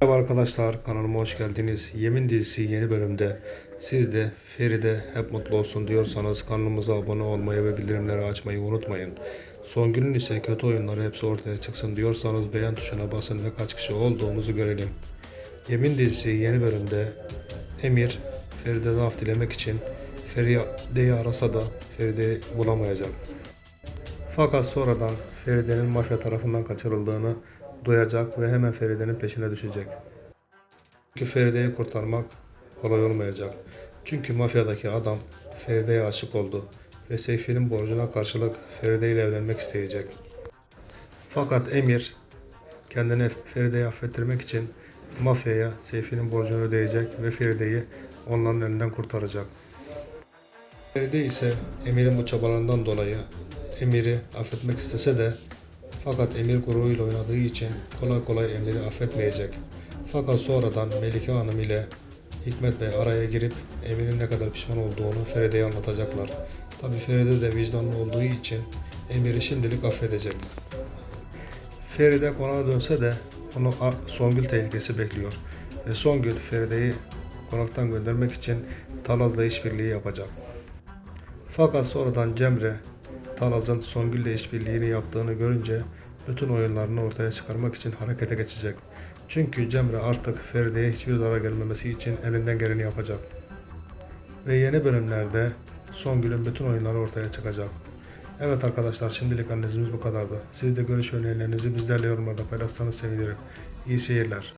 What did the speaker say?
Merhaba arkadaşlar kanalıma hoş geldiniz. Yemin dizisi yeni bölümde siz de Feride hep mutlu olsun diyorsanız kanalımıza abone olmayı ve bildirimleri açmayı unutmayın. Songül'ün ise kötü oyunları hepsi ortaya çıksın diyorsanız beğen tuşuna basın ve kaç kişi olduğumuzu görelim. Yemin dizisi yeni bölümde Emir Feride'den af dilemek için Feride'yi arasa da Feride'yi bulamayacak. Fakat sonradan Feride'nin mafya tarafından kaçırıldığını duyacak ve hemen Feride'nin peşine düşecek. Çünkü Feride'yi kurtarmak kolay olmayacak. Çünkü mafyadaki adam Feride'ye aşık oldu ve Seyfi'nin borcuna karşılık Feride ile evlenmek isteyecek. Fakat Emir kendini Feride'yi affettirmek için mafyaya Seyfi'nin borcunu ödeyecek ve Feride'yi onların elinden kurtaracak. Feride ise Emir'in bu çabalarından dolayı Emir'i affetmek istese de fakat Emir gururuyla oynadığı için kolay kolay Emir'i affetmeyecek. Fakat sonradan Melike Hanım ile Hikmet Bey araya girip Emir'in ne kadar pişman olduğunu Feride'ye anlatacaklar. Tabi Feride de vicdanlı olduğu için Emir'i şimdilik affedecek. Feride konağa dönse de onu Songül tehlikesi bekliyor. Ve Songül Feride'yi konaktan göndermek için Talaz'la işbirliği yapacak. Fakat sonradan Cemre Talaz'ın Songül'le işbirliğini yaptığını görünce bütün oyunlarını ortaya çıkarmak için harekete geçecek. Çünkü Cemre artık Feride'ye hiçbir zarar gelmemesi için elinden geleni yapacak. Ve yeni bölümlerde Songül'ün bütün oyunları ortaya çıkacak. Evet arkadaşlar şimdilik analizimiz bu kadardı. Siz de görüş önerilerinizi bizlerle yorumlarda paylaşsanız sevinirim. İyi seyirler.